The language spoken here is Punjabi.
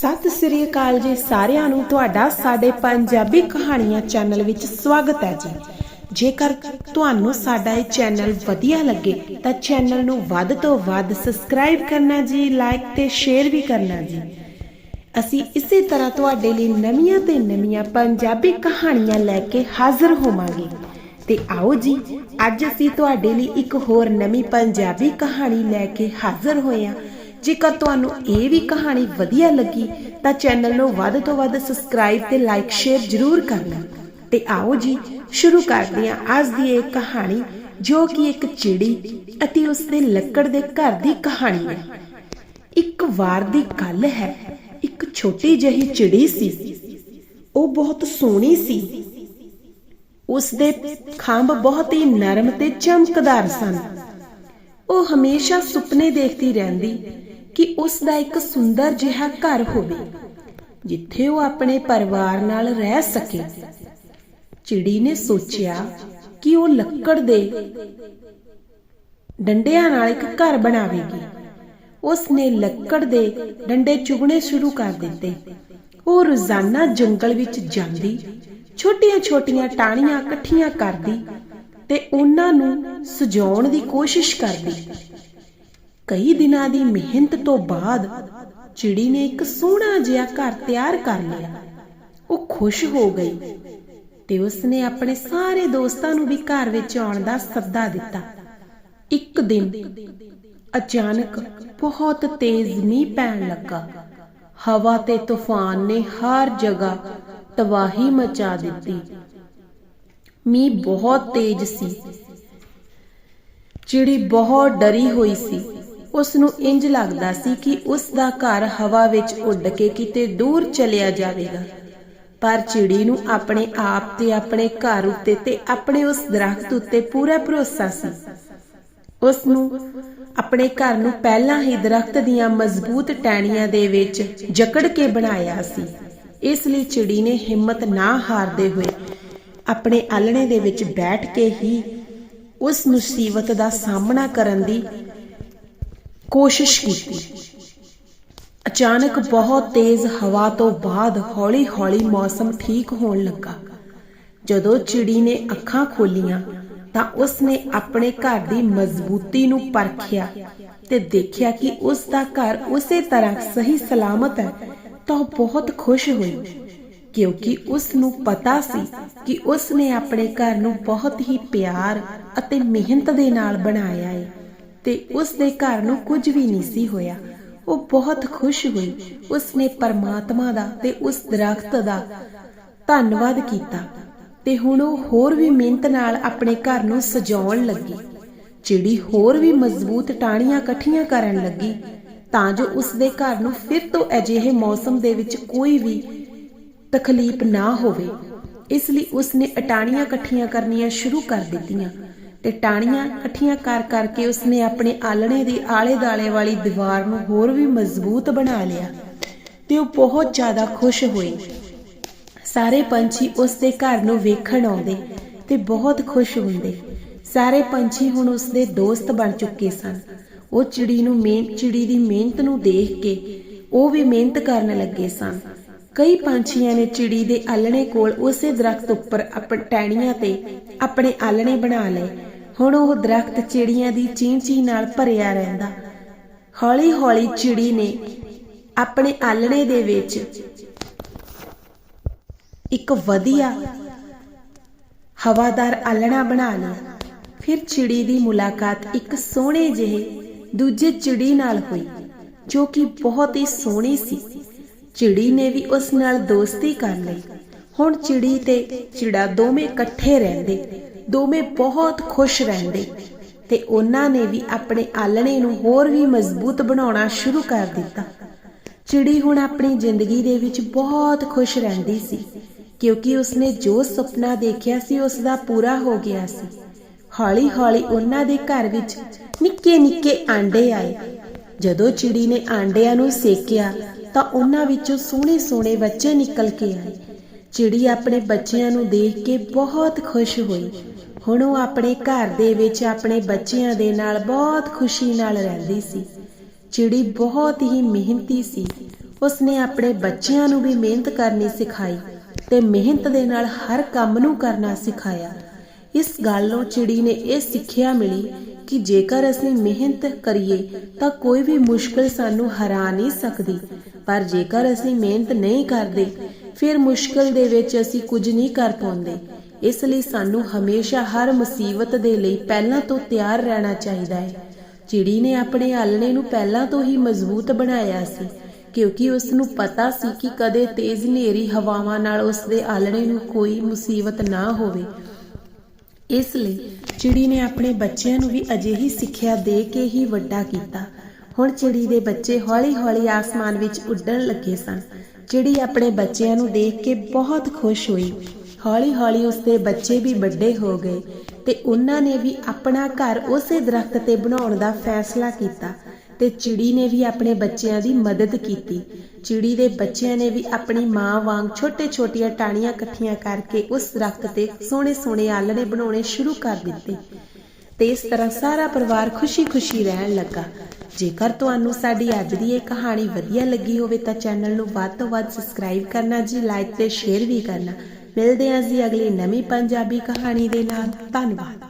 ਸਤਿ ਸ੍ਰੀ ਅਕਾਲ ਜੀ ਸਾਰਿਆਂ ਨੂੰ। ਤੁਹਾਡਾ ਸਾਡੇ ਪੰਜਾਬੀ ਕਹਾਣੀਆਂ ਚੈਨਲ ਵਿੱਚ ਸਵਾਗਤ ਹੈ ਜੀ। ਜੇਕਰ ਤੁਹਾਨੂੰ ਸਾਡਾ ਇਹ ਚੈਨਲ ਵਧੀਆ ਲੱਗੇ, ਤਾਂ ਚੈਨਲ ਨੂੰ ਵੱਧ ਤੋਂ ਵੱਧ ਸਬਸਕ੍ਰਾਈਬ ਕਰਨਾ ਜੀ, ਲਾਈਕ ਤੇ ਸ਼ੇਅਰ ਵੀ ਕਰਨਾ ਜੀ। ਅਸੀਂ ਇਸੇ ਤਰ੍ਹਾਂ ਤੁਹਾਡੇ ਲਈ ਨਵੀਆਂ ਤੇ ਨਵੀਆਂ ਪੰਜਾਬੀ ਕਹਾਣੀਆਂ ਲੈ ਕੇ ਹਾਜ਼ਰ ਹੋਵਾਂਗੇ। ਤੇ ਆਓ ਜੀ, ਅੱਜ ਅਸੀਂ ਤੁਹਾਡੇ ਲਈ ਇੱਕ ਹੋਰ ਨਵੀਂ ਪੰਜਾਬੀ ਕਹਾਣੀ ਲੈ ਕੇ ਹਾਜ਼ਰ ਹੋਏ ਹਾਂ। ਜੇਕਰ ਤੁਹਾਨੂੰ ਇਹ ਵੀ ਕਹਾਣੀ ਵਧੀਆ ਲੱਗੀ, ਤਾਂ ਚੈਨਲ ਨੂੰ ਵੱਧ ਤੋਂ ਵੱਧ ਸਬਸਕ੍ਰਾਈਬ ਤੇ ਲਾਈਕ ਸ਼ੇਅਰ ਜ਼ਰੂਰ ਕਰਨਾ। ਤੇ ਆਓ ਜੀ, ਸ਼ੁਰੂ ਕਰਦੇ ਹਾਂ ਅੱਜ ਦੀ ਇਹ ਕਹਾਣੀ, ਜੋ ਕਿ ਇੱਕ ਚਿੜੀ ਅਤੇ ਉਸ ਦੇ ਲੱਕੜ ਦੇ ਘਰ ਦੀ ਕਹਾਣੀ ਹੈ। ਇੱਕ ਵਾਰ ਦੀ ਗੱਲ ਹੈ, ਇੱਕ ਛੋਟੀ ਜਿਹੀ ਚਿੜੀ ਸੀ। ਉਹ ਬਹੁਤ ਸੋਹਣੀ ਸੀ। ਉਸ ਦੇ ਖੰਭ ਬਹੁਤ ਹੀ ਨਰਮ ਤੇ ਚਮਕਦਾਰ ਸਨ। ਉਹ ਹਮੇਸ਼ਾ ਸੁਪਨੇ ਦੇਖਦੀ ਰਹਿੰਦੀ ਕਿ ਉਸ ਦਾ ਇੱਕ ਸੁੰਦਰ ਜਿਹਾ ਘਰ ਹੋਵੇ, ਜਿੱਥੇ ਉਹ ਆਪਣੇ ਪਰਿਵਾਰ ਨਾਲ ਰਹਿ ਸਕੇ। ਚਿੜੀ ਨੇ ਸੋਚਿਆ ਕਿ ਉਹ ਲੱਕੜ ਦੇ ਡੰਡਿਆਂ ਨਾਲ ਇੱਕ ਘਰ ਬਣਾਵੇਗੀ। ਉਸ ਨੇ ਲੱਕੜ ਦੇ ਡੰਡੇ ਚੁਗਣੇ ਸ਼ੁਰੂ ਕਰ ਦਿੱਤੇ। ਉਹ ਰੋਜ਼ਾਨਾ ਜੰਗਲ ਵਿੱਚ ਜਾਂਦੀ, ਛੋਟੀਆਂ-ਛੋਟੀਆਂ ਟਾਹਣੀਆਂ ਇਕੱਠੀਆਂ ਕਰਦੀ ਤੇ ਉਹਨਾਂ ਨੂੰ ਸਜਾਉਣ ਦੀ ਕੋਸ਼ਿਸ਼ ਕਰਦੀ। ਕਈ ਦਿਨਾਂ ਦੀ ਮਿਹਨਤ ਤੋਂ ਬਾਅਦ ਚਿੜੀ ਨੇ ਇੱਕ ਸੋਹਣਾ ਜਿਹਾ ਘਰ ਤਿਆਰ ਕਰ ਲਿਆ। ਉਹ ਖੁਸ਼ ਹੋ ਗਈ ਤੇ ਉਸਨੇ ਆਪਣੇ ਸਾਰੇ ਦੋਸਤਾਂ ਨੂੰ ਵੀ ਘਰ ਵਿੱਚ ਆਉਣ ਦਾ ਸੱਦਾ ਦਿੱਤਾ। ਇੱਕ ਦਿਨ ਅਚਾਨਕ ਬਹੁਤ ਤੇਜ਼ ਮੀਂਹ ਪੈਣ ਲੱਗਾ। ਹਵਾ ਤੇ ਤੂਫਾਨ ਨੇ ਹਰ ਜਗ੍ਹਾ ਤਬਾਹੀ ਮਚਾ ਦਿੱਤੀ। ਮੀਂਹ ਬਹੁਤ ਤੇਜ਼ ਸੀ। ਚਿੜੀ ਬਹੁਤ ਡਰੀ ਹੋਈ ਸੀ। ਉਸ ਨੂੰ ਇੰਜ ਲੱਗਦਾ ਸੀ ਕਿ ਉਸ ਦਾ ਘਰ ਹਵਾ ਵਿੱਚ ਉੱਡ ਕੇ ਕਿਤੇ ਦੂਰ ਚਲਿਆ ਜਾਵੇਗਾ। ਪਰ ਚਿੜੀ ਨੂੰ ਆਪਣੇ ਆਪ ਤੇ ਆਪਣੇ ਘਰ ਉੱਤੇ ਤੇ ਆਪਣੇ ਉਸ ਦਰਖਤ ਉੱਤੇ ਪੂਰਾ ਭਰੋਸਾ ਸੀ। ਉਸ ਨੂੰ ਆਪਣੇ ਘਰ ਨੂੰ ਪਹਿਲਾਂ ਹੀ ਦਰਖਤ ਦੀਆਂ ਮਜ਼ਬੂਤ ਟਹਿਣੀਆਂ ਦੇ ਵਿੱਚ ਜਕੜ ਕੇ ਬਣਾਇਆ ਸੀ। ਇਸ ਲਈ ਚਿੜੀ ਨੇ ਹਿੰਮਤ ਨਾ ਹਾਰਦੇ ਹੋਏ ਆਪਣੇ ਆਲਣੇ ਦੇ ਵਿੱਚ ਬੈਠ ਕੇ ਹੀ ਉਸ ਮੁਸੀਬਤ ਦਾ ਸਾਹਮਣਾ ਕਰਨ ਦੀ ਕੋਸ਼ਿਸ਼ ਕੀਤੀ। ਅਚਾਨਕ ਬਹੁਤ ਤੇਜ਼ ਹਵਾ ਤੋਂ ਬਾਅਦ ਹੌਲੀ-ਹੌਲੀ ਮੌਸਮ ਠੀਕ ਹੋਣ ਲੱਗਾ। ਜਦੋਂ ਚਿੜੀ ਨੇ ਅੱਖਾਂ ਖੋਲੀਆਂ, ਤਾਂ ਉਸ ਨੇ ਆਪਣੇ ਘਰ ਦੀ ਮਜ਼ਬੂਤੀ ਨੂੰ ਪਰਖਿਆ ਤੇ ਦੇਖਿਆ ਕਿ ਉਸ ਦਾ ਘਰ ਉਸੇ ਤਰ੍ਹਾਂ ਸਹੀ ਸਲਾਮਤ ਹੈ, ਤਾਂ ਉਹ ਬਹੁਤ ਖੁਸ਼ ਹੋਈ। ਕਿਉਂਕਿ ਉਸ ਨੂੰ ਪਤਾ ਸੀ ਕਿ ਉਸ ਨੇ ਆਪਣੇ ਘਰ ਨੂੰ ਬਹੁਤ ਹੀ ਪਿਆਰ ਅਤੇ ਮਿਹਨਤ ਦੇ ਨਾਲ ਬਣਾਇਆ ਹੈ ਤੇ ਉਸ ਦੇ ਘਰ ਨੂੰ ਕੁਝ ਵੀ ਨਹੀਂ ਸੀ ਹੋਇਆ। ਉਹ ਬਹੁਤ ਖੁਸ਼ ਹੋਈ। ਉਸ ਨੇ ਪਰਮਾਤਮਾ ਦਾ ਤੇ ਉਸ ਦਰਖਤ ਦਾ ਧੰਨਵਾਦ ਕੀਤਾ ਤੇ ਹੁਣ ਉਹ ਹੋਰ ਵੀ ਮਿਹਨਤ ਨਾਲ ਆਪਣੇ ਘਰ ਨੂੰ ਸਜਾਉਣ ਲੱਗੀ। ਚਿੜੀ ਹੋਰ ਵੀ ਮਜ਼ਬੂਤ ਟਾਹਣੀਆਂ ਇਕੱਠੀਆਂ ਕਰਨ ਲੱਗੀ, ਤਾਂ ਜੋ ਉਸ ਦੇ ਘਰ ਨੂੰ ਫਿਰ ਤੋਂ ਅਜਿਹੇ ਮੌਸਮ ਦੇ ਵਿੱਚ ਕੋਈ ਵੀ ਤਕਲੀਫ ਨਾ ਹੋਵੇ। ਇਸ ਲਈ ਉਸ ਨੇ ਟਾਹਣੀਆਂ ਇਕੱਠੀਆਂ ਕਰਨੀਆਂ ਸ਼ੁਰੂ ਕਰ ਦਿੱਤੀਆਂ। ਤੇ ਟਾਹਣੀਆਂ ਇਕੱਠੀਆਂ ਕਰ ਕਰਕੇ ਉਸਨੇ ਆਪਣੇ ਆਲਣੇ ਦੀ ਆਲੇ-ਦਾਲੇ ਵਾਲੀ ਦੀਵਾਰ ਨੂੰ ਹੋਰ ਵੀ ਮਜ਼ਬੂਤ ਬਣਾ ਲਿਆ ਤੇ ਉਹ ਬਹੁਤ ਜ਼ਿਆਦਾ ਖੁਸ਼ ਹੋਈ। ਸਾਰੇ ਪੰਛੀ ਉਸ ਦੇ ਘਰ ਨੂੰ ਵੇਖਣ ਆਉਂਦੇ ਤੇ ਬਹੁਤ ਖੁਸ਼ ਹੁੰਦੇ। ਸਾਰੇ ਪੰਛੀ ਹੁਣ ਉਸ ਦੇ ਦੋਸਤ ਬਣ ਚੁੱਕੇ ਸਨ। ਉਹ ਚਿੜੀ ਨੂੰ ਮਿਹਨਤ ਚਿੜੀ ਦੀ ਮਿਹਨਤ ਨੂੰ ਦੇਖ ਕੇ ਉਹ ਵੀ ਮਿਹਨਤ ਕਰਨ ਲੱਗੇ ਸਨ। ਕਈ ਪੰਛੀਆਂ ਨੇ ਚਿੜੀ ਦੇ ਆਲਣੇ ਕੋਲ ਉਸੇ ਦਰਖਤ ਉੱਪਰ ਆਪਣ ਟਹਿਣੀਆਂ ਤੇ ਆਪਣੇ ਆਲਣੇ ਬਣਾ ਲਏ। ਹੁਣ ਉਹ ਦਰਖਤ ਚਿੜੀਆਂ ਦੀ ਚੀਂ-ਚੀਂ ਨਾਲ ਭਰਿਆ ਰਹਿੰਦਾ। ਹੌਲੀ-ਹੌਲੀ ਚਿੜੀ ਨੇ ਆਪਣੇ ਆਲਣੇ ਦੇ ਵਿੱਚ ਇੱਕ ਵਧੀਆ ਹਵਾਦਾਰ ਆਲਣਾ ਬਣਾ ਲਿਆ। ਫਿਰ ਚਿੜੀ ਦੀ ਮੁਲਾਕਾਤ ਇੱਕ ਸੋਹਣੇ ਜਿਹੇ ਦੂਜੇ ਚਿੜੀ ਨਾਲ ਹੋਈ, ਜੋ ਕਿ ਬਹੁਤ ਹੀ ਸੋਹਣੀ ਸੀ। ਚਿੜੀ ਨੇ ਵੀ ਉਸ ਨਾਲ ਦੋਸਤੀ ਕਰ ਲਈ। ਹੁਣ ਚਿੜੀ ਤੇ ਚਿੜਾ ਦੋਵੇਂ ਇਕੱਠੇ ਰਹਿੰਦੇ, ਦੋਵੇਂ ਬਹੁਤ ਖੁਸ਼ ਰਹਿੰਦੇ ਤੇ ਉਹਨਾਂ ਨੇ ਵੀ ਆਪਣੇ ਆਲਣੇ ਨੂੰ ਹੋਰ ਵੀ ਮਜ਼ਬੂਤ ਬਣਾਉਣਾ ਸ਼ੁਰੂ ਕਰ ਦਿੱਤਾ। ਚਿੜੀ ਹੁਣ ਆਪਣੀ ਜ਼ਿੰਦਗੀ ਦੇ ਵਿੱਚ ਬਹੁਤ ਖੁਸ਼ ਰਹਿੰਦੀ ਸੀ, ਕਿਉਂਕਿ ਉਸਨੇ ਜੋ ਸੁਪਨਾ ਦੇਖਿਆ ਸੀ ਉਸ ਦਾ ਪੂਰਾ ਹੋ ਗਿਆ ਸੀ। ਹੌਲੀ-ਹੌਲੀ ਉਹਨਾਂ ਦੇ ਘਰ ਵਿੱਚ ਨਿੱਕੇ-ਨਿੱਕੇ ਆਂਡੇ ਆਏ। ਜਦੋਂ ਚਿੜੀ ਨੇ ਆਂਡਿਆਂ ਨੂੰ ਸੇਕਿਆ ਤਾਂ ਉਹਨਾਂ ਵਿੱਚੋਂ ਸੋਹਣੇ-ਸੋਹਣੇ ਬੱਚੇ ਨਿਕਲ ਕੇ ਆਏ। ਚਿੜੀ ਆਪਣੇ ਬੱਚਿਆਂ ਨੂੰ ਦੇਖ ਕੇ ਬਹੁਤ ਖੁਸ਼ ਹੋਈ। ਹੁਣ ਉਹ ਆਪਣੇ ਘਰ ਦੇ ਵਿੱਚ ਆਪਣੇ ਬੱਚਿਆਂ ਦੇ ਨਾਲ ਬਹੁਤ ਖੁਸ਼ੀ ਨਾਲ ਰਹਿੰਦੀ ਸੀ। ਚਿੜੀ ਬਹੁਤ ਹੀ ਮਿਹਨਤੀ ਸੀ। ਉਸਨੇ ਆਪਣੇ ਬੱਚਿਆਂ ਨੂੰ ਵੀ ਮਿਹਨਤ ਕਰਨੀ ਸਿਖਾਈ ਤੇ ਮਿਹਨਤ ਦੇ ਨਾਲ ਹਰ ਕੰਮ ਨੂੰ ਕਰਨਾ ਸਿਖਾਇਆ। ਇਸ ਗੱਲੋਂ ਚਿੜੀ ਨੇ ਇਹ ਸਿੱਖਿਆ ਮਿਲੀ ਕਿ ਜੇਕਰ ਅਸੀਂ ਮਿਹਨਤ ਕਰੀਏ ਤਾਂ ਕੋਈ ਵੀ ਮੁਸ਼ਕਲ ਸਾਨੂੰ ਹਰਾ ਨਹੀਂ ਸਕਦੀ। ਪਰ ਜੇਕਰ ਅਸੀਂ ਮਿਹਨਤ ਨਹੀਂ ਕਰਦੇ, ਫਿਰ ਮੁਸ਼ਕਲ ਦੇ ਵਿੱਚ ਅਸੀਂ ਕੁਝ ਨਹੀਂ ਕਰ ਪਾਉਂਦੇ। ਇਸ ਲਈ ਸਾਨੂੰ ਹਮੇਸ਼ਾ ਹਰ ਮੁਸੀਬਤ ਦੇ ਲਈ ਪਹਿਲਾਂ ਤੋਂ ਤਿਆਰ ਰਹਿਣਾ ਚਾਹੀਦਾ ਹੈ। ਚਿੜੀ ਨੇ ਆਪਣੇ ਆਲਣੇ ਨੂੰ ਪਹਿਲਾਂ ਤੋਂ ਹੀ ਮਜ਼ਬੂਤ ਬਣਾਇਆ ਸੀ, ਕਿਉਂਕਿ ਉਸ ਨੂੰ ਪਤਾ ਸੀ ਕਿ ਕਦੇ ਤੇਜ਼ ਹਨੇਰੀ ਹਵਾਵਾਂ ਨਾਲ ਉਸ ਦੇ ਆਲਣੇ ਨੂੰ ਕੋਈ ਮੁਸੀਬਤ ਨਾ ਹੋਵੇ। ਇਸ ਲਈ ਚਿੜੀ ਨੇ ਆਪਣੇ ਬੱਚਿਆਂ ਨੂੰ ਵੀ ਅਜਿਹੀ ਸਿੱਖਿਆ ਦੇ ਕੇ ਹੀ ਵੱਡਾ ਕੀਤਾ। ਹੁਣ ਚਿੜੀ ਦੇ ਬੱਚੇ ਹੌਲੀ-ਹੌਲੀ ਆਸਮਾਨ ਵਿੱਚ ਉੱਡਣ ਲੱਗੇ ਸਨ। ਚਿੜੀ ਆਪਣੇ ਬੱਚਿਆਂ ਨੂੰ ਦੇਖ ਕੇ ਬਹੁਤ ਖੁਸ਼ ਹੋਈ। ਹੌਲੀ-ਹੌਲੀ ਉਸਦੇ ਬੱਚੇ ਵੀ ਵੱਡੇ ਹੋ ਗਏ ਤੇ ਉਹਨਾਂ ਨੇ ਵੀ ਆਪਣਾ ਘਰ ਉਸੇ ਦਰਖਤ ਤੇ ਬਣਾਉਣ ਦਾ ਫੈਸਲਾ ਕੀਤਾ ਤੇ ਚਿੜੀ ਨੇ ਵੀ ਆਪਣੇ ਬੱਚਿਆਂ ਦੀ ਮਦਦ ਕੀਤੀ। ਚਿੜੀ ਦੇ ਬੱਚਿਆਂ ਨੇ ਵੀ ਆਪਣੀ ਮਾਂ ਵਾਂਗ ਛੋਟੇ-ਛੋਟੀਆਂ ਟਾਹਣੀਆਂ ਇਕੱਠੀਆਂ ਕਰਕੇ ਉਸ ਦਰਖਤ ਤੇ ਸੋਹਣੇ-ਸੋਹਣੇ ਆਲਣੇ ਬਣਾਉਣੇ ਸ਼ੁਰੂ ਕਰ ਦਿੱਤੇ ਤੇ ਇਸ ਤਰ੍ਹਾਂ ਸਾਰਾ ਪਰਿਵਾਰ ਖੁਸ਼ੀ-ਖੁਸ਼ੀ ਰਹਿਣ ਲੱਗਾ। ਜੇਕਰ ਤੁਹਾਨੂੰ ਸਾਡੀ ਅੱਜ ਦੀ ਇਹ ਕਹਾਣੀ ਵਧੀਆ ਲੱਗੀ ਹੋਵੇ ਤਾਂ ਚੈਨਲ ਨੂੰ ਵੱਧ ਤੋਂ ਵੱਧ ਸਬਸਕ੍ਰਾਈਬ ਕਰਨਾ ਜੀ ਲਾਈਕ ਤੇ ਸ਼ੇਅਰ ਵੀ ਕਰਨਾ। ਮਿਲਦੇ ਹਾਂ ਜੀ ਅਗਲੀ ਨਵੀਂ ਪੰਜਾਬੀ ਕਹਾਣੀ ਦੇ ਨਾਲ। ਧੰਨਵਾਦ।